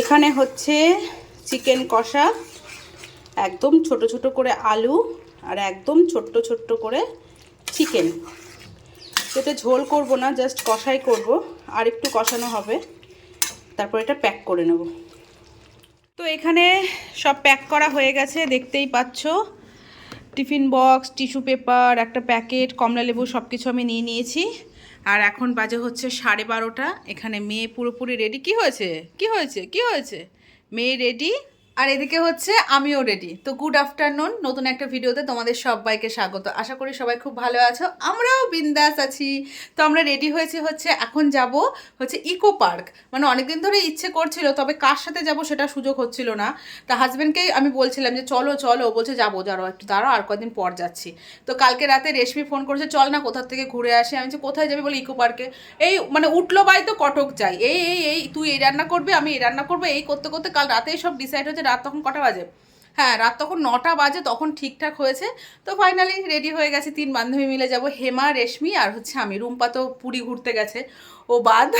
এখানে হচ্ছে চিকেন কষা, একদম ছোট ছোট করে আলু আর একদম ছোট্ট ছোট্ট করে চিকেন। এতে ঝোল করব না, জাস্ট কষাই করব, আর একটু কষানো হবে। তারপর এটা প্যাক করে নেব। তো এখানে সব প্যাক করা হয়ে গেছে, দেখতেই পাচ্ছ। টিফিন বক্স, টিস্যু পেপার, একটা প্যাকেট কমলা লেবু সব কিছু আমি নিয়ে নিয়েছি। আর এখন বাজে হচ্ছে সাড়ে বারোটা। এখানে মেয়ে পুরোপুরি রেডি কি হয়েছে? কি হয়েছে? কি হয়েছে? মেয়ে রেডি আর এদিকে হচ্ছে আমিও রেডি তো গুড আফটারনুন নতুন একটা ভিডিওতে তোমাদের সবাইকে স্বাগত। আশা করি সবাই খুব ভালো আছো, আমরাও বিন্দাস আছি। তো আমরা রেডি হয়েছি হচ্ছে এখন যাব হচ্ছে ইকো পার্ক মানে অনেকদিন ধরে ইচ্ছে করছিল, তবে কার সাথে যাব সেটা সুযোগ হচ্ছিল না। তা হাজব্যান্ডকেই আমি বলছিলাম যে চলো চলো বলছে যাব যারো একটু, দাঁড়াও, আর কদিন পর যাচ্ছি। তো কালকে রাতে রেশমি ফোন করেছে, চল না কোথার থেকে ঘুরে আসি। আমি যে কোথায় যাবি? বলে ইকো পার্কে এই মানে উঠল বাই তো কটক যাই। এই এই এই, তুই এই রান্না করবি, আমি এই রান্না করব, এই করতে করতে কাল রাতেই সব ডিসাইড হচ্ছে রাত তখন কটা বাজে? হ্যাঁ রাত তখন নটা বাজে, তখন ঠিকঠাক হয়েছে। তো ফাইনালি রেডি হয়ে গেছে তিন বান্ধবী মিলে যাব হেমা, রেশমি আর হচ্ছে আমি। রুম্পা তো পুরী ঘুরতে গেছে। ও বাদ।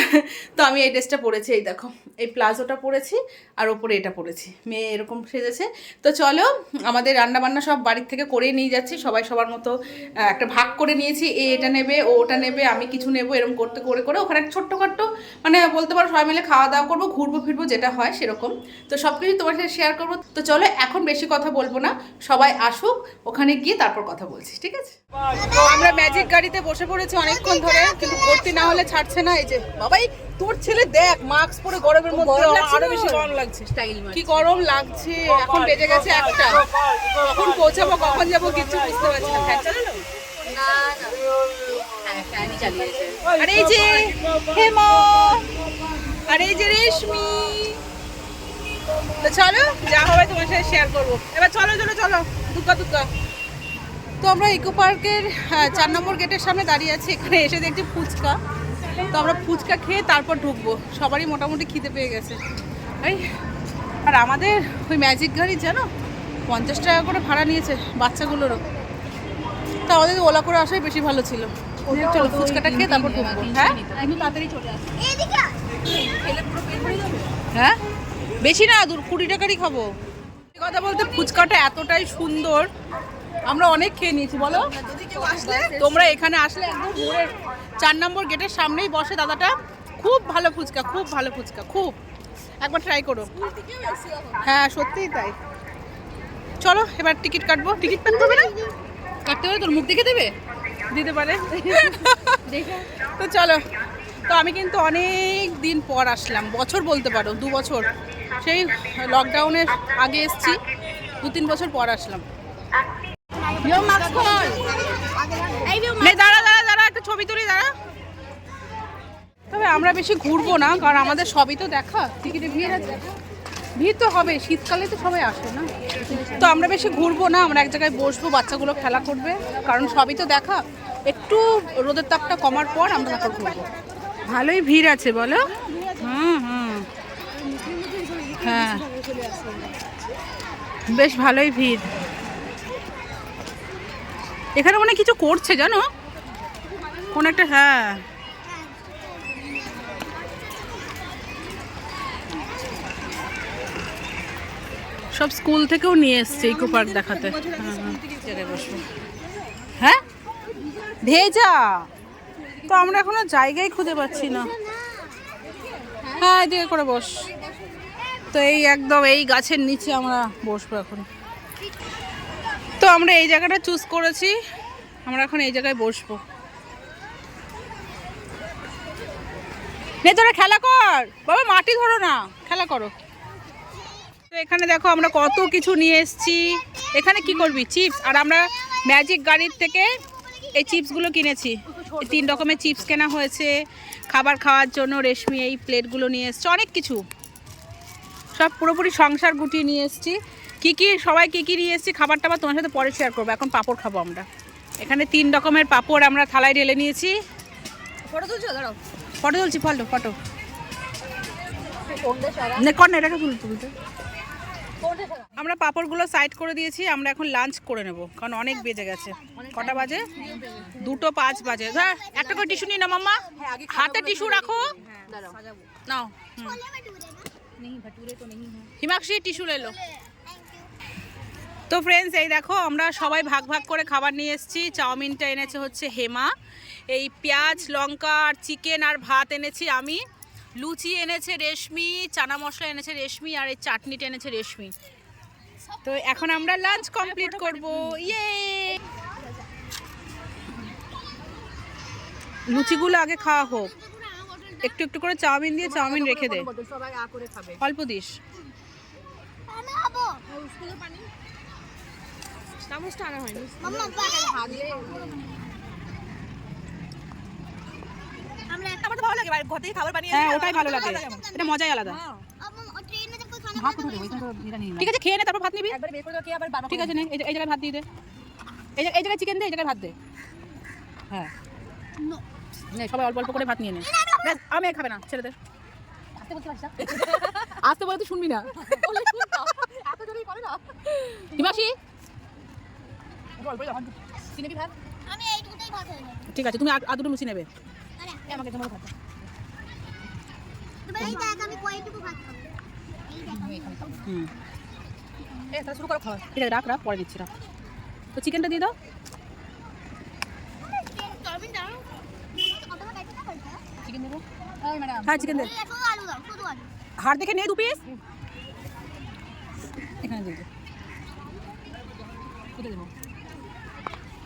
তো আমি এই ড্রেসটা পরেছি এই দেখো এই প্লাজোটা পরেছি আর ওপরে এটা পরেছি। মেয়ে এরকম সেজেছে। তো চলো আমাদের রান্নাবান্না সব বাড়ির থেকে করেই নিয়ে যাচ্ছি। সবাই সবার মতো একটা ভাগ করে নিয়েছি। এ এটা নেবে ও ওটা নেবে আমি কিছু নেব এরকম করতে করে করে। ওখানে ছোট্টখাট্ট মানে বলতে পারো সবাই মিলে খাওয়া দাওয়া করব ঘুরবো ফিরবো যেটা হয় সেরকম। তো সব কিছু তোমার সাথে শেয়ার করব। তো চলো এখন বেশি কথা বলব না। সবাই আসুক ওখানে গিয়ে তারপর কথা বলছি ঠিক আছে? আমরা ম্যাজিক গাড়িতে বসে পড়েছি অনেকক্ষণ ধরে কিন্তু ভর্তি না হলে ছাড়ছে না এই যে বাবাই তোর ছেলে দেখ মাস্ক পরে গরমের মধ্যে আরও বেশি গরম লাগছে। কি গরম লাগছে? এখন বেজে গেছে একটা। কখন পৌঁছাবো কখন যাব কিছু বুঝতে পারছি না। ফ্যান চালানো আর এই যে হেমা! আর এই যে রেশমি! তো চলো যা হবে তোমার সাথে শেয়ার করব। এবার চলো চলো চলো। দুগ্গা দুগ্গা। তো আমরা ইকো পার্কের আহ, চার নম্বর গেটের সামনে দাঁড়িয়ে আছি। এখানে এসে দেখছি ফুচকা। তো আমরা ফুচকা খেয়ে তারপর ঢুকবো। সবারই মোটামুটি খিদে পেয়ে গেছে। এই আর আমাদের ওই ম্যাজিক গাড়ি জানো? পঞ্চাশ টাকা করে ভাড়া নিয়েছে বাচ্চাগুলোরও। তা আমাদের ওলা করে আসাই বেশি ভালো ছিল। চলো ফুচকাটা খেয়ে তারপর ঢুকবো। হ্যাঁ? হ্যাঁ বেশি না দূর কুড়ি টাকারই খাব। কথা বলতে ফুচকাটা এতটাই সুন্দর আমরা অনেক খেয়ে নিয়েছি, বলো। তোমরা এখানে আসলে একদম মোড়ের চার নম্বর গেটের সামনেই বসে দাদাটা। খুব ভালো ফুচকা, খুব ভালো ফুচকা, খুব। একবার ট্রাই করো। হ্যাঁ সত্যিই তাই। চলো, এবার টিকিট কাটবো। টিকিট প্যান করবে না? কাটতে হবে তোর মুখ দেখে দেবে? দিতে পারে। তো চলো। তো আমি কিন্তু অনেক দিন পর আসলাম। বছর বলতে পারো, দু বছর। সেই লকডাউনের আগে এসছি। দু তিন বছর পর আসলাম। নে দাঁড়া দাঁড়া দাঁড়া একটা ছবি তুলি দাঁড়া। তবে আমরা বেশি ঘুরবো না কারণ আমাদের সবই তো দেখা টিকিটে ভিড় আছে। ভিড় তো হবে শীতকালে তো সবাই আসে না। তো আমরা বেশি ঘুরবো না আমরা এক জায়গায় বসবো বাচ্চাগুলো খেলা করবে কারণ সবই তো দেখা। একটু রোদের তাপটা কমার পর আমরা তারপর ঘুরবো। ভালোই ভিড় আছে বলো? হুম হুম। হ্যাঁ। বেশ ভালোই ভিড়। এখানে মনে কিছু করছে জানো? কোন একটা হ্যাঁ। সব স্কুল থেকেও নিয়ে এসছে ইকো পার্ক দেখাতে। হ্যাঁ, ভেজা? তো আমরা এখনও জায়গায় খুঁজে পাচ্ছি না। হ্যাঁ এদিকে করে বস। তো এই একদম এই গাছের নিচে আমরা বসবো এখন। আমরা এই জায়গাটা চুজ করেছি। আমরা এখন এই জায়গায় বসবো। তোরা খেলা কর। বাবা, মাটি ধরো না। খেলা করো। তো এখানে দেখো আমরা কত কিছু নিয়ে এসেছি। এখানে কি করবি? চিপস আর আমরা ম্যাজিক গাড়ির থেকে এই চিপসগুলো কিনেছি। তিন রকমের চিপস কেনা হয়েছে। খাবার খাওয়ার জন্য রেশমি, এই প্লেটগুলো নিয়ে এসছে। অনেক কিছু। সব পুরোপুরি সংসার গুটিয়ে নিয়ে এসেছি। কি কি সবাই কী কী নিয়ে এসেছি খাবার টাবার তোমার সাথে পরে শেয়ার করব। এখন পাঁপড় খাব আমরা। এখানে তিন রকমের পাঁপড় আমরা থালায় ঢেলে নিয়েছি। ফটো তুলছো? দাঁড়াও। ফটো তুলছি ফটো ফটো। না কর না এটাকে তুল তুলতে আমরা পাপড়গুলো সাইড করে দিয়েছি আমরা এখন লাঞ্চ করে নেব কারণ অনেক বেজে গেছে। কটা বাজে? দুটো পাঁচ বাজে। হ্যাঁ একটা করে টিস্যু নিয়ে না মাম্মা। হাতে টিস্যু রাখো। নাও হিমাক্ষী টিস্যু লেলো তো ফ্রেন্ডস এই দেখো আমরা সবাই ভাগ ভাগ করে খাবার নিয়ে এসেছি। চাউমিনটা এনেছে হচ্ছে হেমা। এই পেঁয়াজ লঙ্কা আর চিকেন আর ভাত এনেছি আমি। লুচি এনেছে রেশমি চানা মশলা এনেছে রেশমি আর এই চাটনিটা এনেছে রেশমি। তো এখন আমরা লাঞ্চ কমপ্লিট করব। ইয়ে লুচিগুলো আগে খাওয়া হোক। একটু একটু করে চাউমিন দিয়ে চাউমিন রেখে দে। অল্প দিস। হয়নি। ভালো লাগে খাবার বানিয়ে হ্যাঁ ওটাই ভালো লাগে। এটা মজাই আলাদা। ঠিক আছে খেয়ে নে তারপর ভাত নিবি। ঠিক আছে এই জায়গায় ভাত দিয়ে দে। এই চিকেন দে এই ভাত দে। হ্যাঁ। সবাই অল্প অল্প করে ভাত নিয়ে নে। আমি খাবে না ছেলেদের আসতে বলে তো শুনবি না। অল্পই দাও, চিনি কি ভাত? আমি এই দুটোই ভাত ঠিক আছে তুমি আর দুটো লুচি নেবে। আমাকে তোমার ভাত এই দেখ আমি কয়টুকু ভাত খাব। এই দেখ আমি হুম। এ, তাহলে শুরু করো খাওয়া। ঠিক আছে রাখ রাখ পরে দিচ্ছি রাখ। তো চিকেনটা দিয়ে দাও। চিকেন দেবো? হ্যাঁ চিকেন দে। এই শুধু আলু দাও শুধু আলু। হাড় দেখে নে দু পিস এখানে দিয়ে দে। কোথায় দেবো?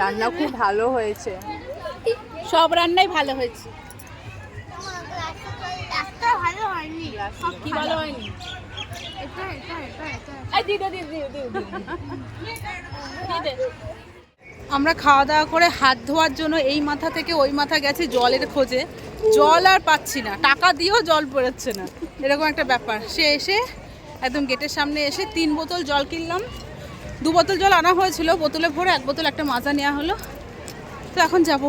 রান্না খুব ভালো হয়েছে। সব রান্নাই ভালো হয়েছে। ভালো হয়নি। কি ভালো হয়নি? এটা এটা এটা এটা। আমরা খাওয়া দাওয়া করে হাত ধোয়ার জন্য এই মাথা থেকে ওই মাথা গেছে জলের খোঁজে। জল আর পাচ্ছি না। টাকা দিয়েও জল পড়াচ্ছে না। এরকম একটা ব্যাপার। সে এসে একদম গেটের সামনে এসে তিন বোতল জল কিনলাম। দু বোতল জল আনা হয়েছিল বোতলে ভরে এক বোতল একটা মাজা নেওয়া হলো। তো এখন যাব।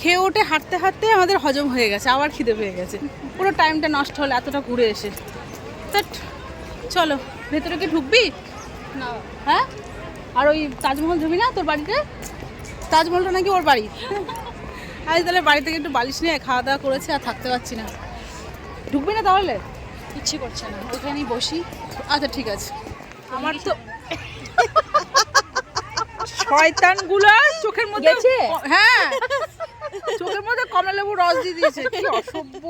খেয়ে ওঠে হাঁটতে হাঁটতে আমাদের হজম হয়ে গেছে আবার খিদে পেয়ে গেছে। পুরো টাইমটা নষ্ট হলো এতটা ঘুরে এসে। তো চলো ভেতরে কি ঢুকবি? না। হ্যাঁ? আর ওই তাজমহল ছবি না তোর বাড়িতে? তাজমহলটা নাকি ওর বাড়ি? আজ তাহলে বাড়ি থেকে একটু বালিশ নিয়ে খাওয়া দাওয়া করেছে আর থাকতে পারছি না। ঢুকবি না তাহলে? ইচ্ছে করছে না। ওইখানেই বসি। আচ্ছা ঠিক আছে। আমার তো শয়তানগুলো চোখের মধ্যে হ্যাঁ। চোখের মধ্যে কমলা লেবু রস দিয়ে দিয়েছে। কি অসভ্য।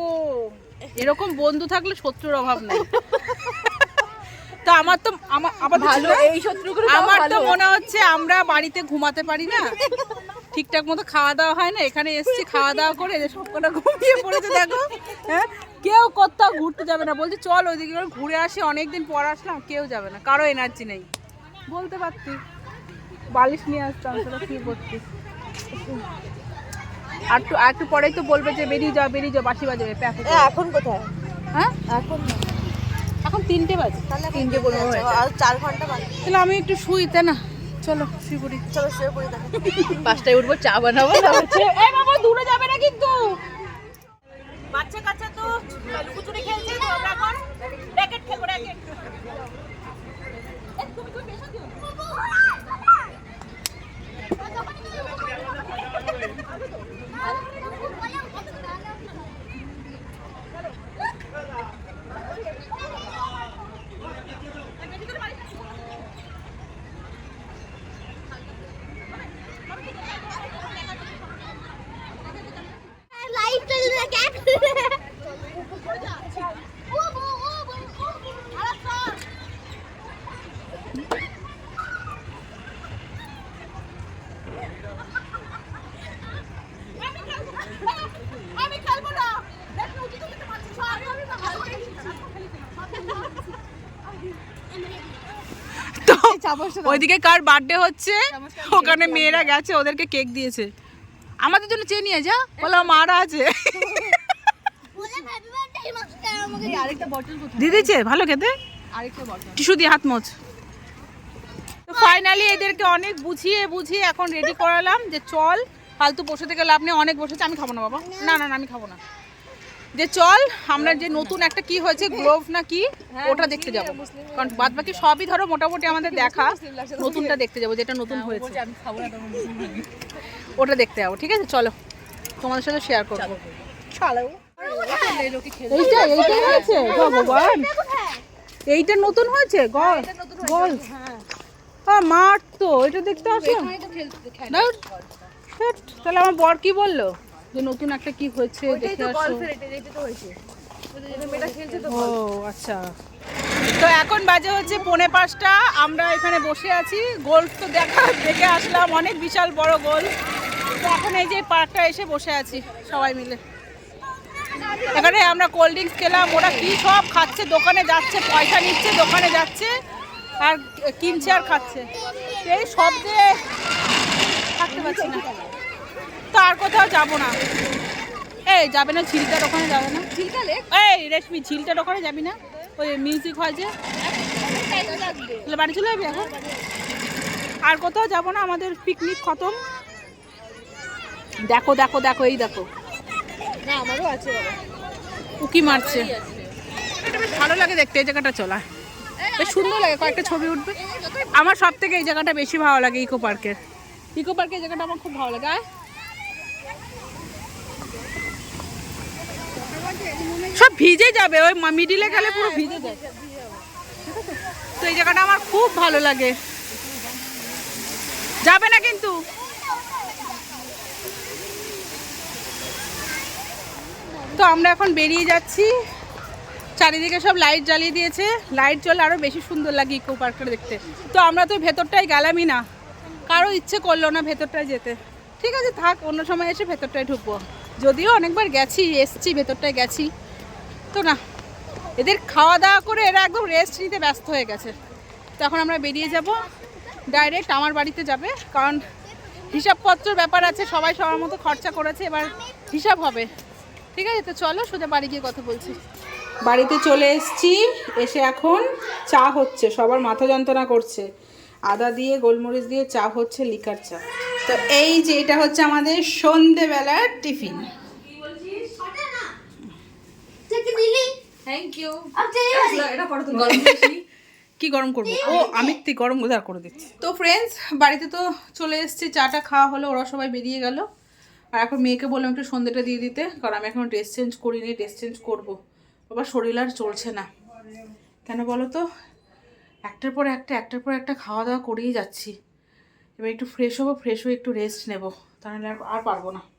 এরকম বন্ধু থাকলে শত্রুর অভাব নেই। তো আমার তো আমার ভালো এই শত্রুগুলো আমার তো মনে হচ্ছে আমরা বাড়িতে ঘুমাতে পারি না। ঠিকঠাক মতো খাওয়া দাওয়া হয় না। এখানে এসছি খাওয়া দাওয়া করে যে সব কটা ঘুমিয়ে পড়েছে দেখো। হ্যাঁ? কেউ কোথাও ঘুরতে যাবে না। বলছি চল ওইদিকে ঘুরে আসি। অনেকদিন পর আসলাম কেউ যাবে না। কারও এনার্জি নেই। বলতে পারতি। বালিশ নিয়ে আসতাম সেটা কী করতিস আর তো আর একটু পরেই তো বলবে যে বেরিয়ে যাও বেরিয়ে যাও বাসি বাজারে এখন কোথায়? হ্যাঁ? এখন এখন তিনটে বাজে। তাহলে তিনটে বলব আর চার ঘণ্টা বাজে তাহলে আমি একটু শুই তাই না? চলো শুয়ে পড়ি। চলো শুয়ে পড়ি পাঁচটায় উঠবো চা বানাবো। এই বাবা দূরে যাবে না কিন্তু। বাচ্চা কাচ্চা তো লুকোচুরি খেলছে তো এখন র্যাকেট খেলব র্যাকেট তুমি তো বেশি দিও ওইদিকে কার বার্থডে হচ্ছে? ওখানে মেয়েরা গেছে ওদেরকে কেক দিয়েছে। আমাদের জন্য চেয়ে নিয়ে যা বলো মারা আছে। দিদি দিদিছে ভালো খেতে? টিসু দিয়ে হাত মোছ। তো ফাইনালি এদেরকে অনেক বুঝিয়ে বুঝিয়ে এখন রেডি করালাম যে চল ফালতু বসে থেকে লাভ নেই অনেক বসেছে আমি খাব না বাবা। না না না আমি খাব না। যে চল আমরা যে নতুন একটা কি হয়েছে গ্লোভ না কি ওটা দেখতে যাব। কারণ বাদ বাকি সবই ধরো মোটামুটি আমাদের দেখা। নতুনটা দেখতে যাব যেটা নতুন হয়েছে। না তখন ওটা দেখতে যাব ঠিক আছে? চলো তোমাদের সাথে শেয়ার করব। এইটা এইটা হয়েছে? ভগবান। এইটা নতুন হয়েছে? গল গল। হ্যাঁ। মাঠ তো এটা দেখতে আসো। তাহলে আমার বর কি বলল? যে নতুন একটা কি হয়েছে দেখে আসো। ও আচ্ছা। তো এখন বাজে হচ্ছে পৌনে পাঁচটা আমরা এখানে বসে আছি। গোল তো দেখা দেখে আসলাম অনেক বিশাল বড় গোল তো এখন এই যে পার্কটা এসে বসে আছি সবাই মিলে। এখানে আমরা কোল্ড ড্রিঙ্কস খেলাম ওরা কি সব খাচ্ছে দোকানে যাচ্ছে পয়সা নিচ্ছে দোকানে যাচ্ছে আর কিনছে আর খাচ্ছে। এই শব্দে থাকতে পারছি না। তো আর কোথাও যাব না এই যাবে না ঝিলটার ওখানে যাবে না ঝিলকালে এই রেশমি ঝিলটার ওখানে যাবি না ওই মিউজিক হয় যে তাহলে বাড়ি চলে যাবি এখন আর কোথাও যাব না আমাদের পিকনিক খতম দেখো দেখো দেখো এই দেখো না আমারও আছে উকি মারছে ভালো লাগে দেখতে এই জায়গাটা চলা বেশ সুন্দর লাগে কয়েকটা ছবি উঠবে আমার সব থেকে এই জায়গাটা বেশি ভালো লাগে ইকো পার্কের ইকো পার্কের জায়গাটা আমার খুব ভালো লাগে সব ভিজে যাবে, ওই মিডিলে গেলে পুরো ভিজে যায়। তো এই জায়গাটা আমার খুব ভালো লাগে। যাবে না কিন্তু? তো আমরা এখন বেরিয়ে যাচ্ছি। চারিদিকে সব লাইট জ্বালিয়ে দিয়েছে। লাইট জ্বলে আরও বেশি সুন্দর লাগে ইকো পার্কটা দেখতে। তো আমরা তো ভেতরটায় গেলামই না। কারও ইচ্ছে করল না ভেতরটায় যেতে। ঠিক আছে, থাক, অন্য সময় এসে ভেতরটায় ঢুকবো। যদিও অনেকবার গেছি, এসছি, ভেতরটায় গেছি। তো না, এদের খাওয়া দাওয়া করে এরা একদম রেস্ট নিতে ব্যস্ত হয়ে গেছে। তখন আমরা বেরিয়ে যাব। ডাইরেক্ট আমার বাড়িতে যাবে, কারণ হিসাবপত্রের ব্যাপার আছে, সবাই সবার মতো খরচা করেছে, এবার হিসাব হবে। ঠিক আছে, তো চলো সোজা বাড়ি গিয়ে কথা বলছি। বাড়িতে চলে এসছি, এসে এখন চা হচ্ছে, সবার মাথা যন্ত্রণা করছে। আদা দিয়ে, গোলমরিচ দিয়ে চা হচ্ছে, লিকার চা। তো এই যে এটা হচ্ছে আমাদের সন্ধেবেলার টিফিন। কি গরম করব? ও আমি গরম গোদার করে দিচ্ছি। তো ফ্রেন্ডস বাড়িতে তো চলে এসছে চাটা খাওয়া হলো ওরা সবাই বেরিয়ে গেল। আর এখন মেয়েকে বললাম একটু সন্ধ্যেটা দিয়ে দিতে কারণ আমি এখন ড্রেস চেঞ্জ করিনি ড্রেস চেঞ্জ করব। বাবা শরীর আর চলছে না। কেন বলো তো? একটার পর একটা একটার পর একটা খাওয়া দাওয়া করেই যাচ্ছি। এবার একটু ফ্রেশ হব ফ্রেশ হয়ে একটু রেস্ট নেব। তাহলে আর পারব না।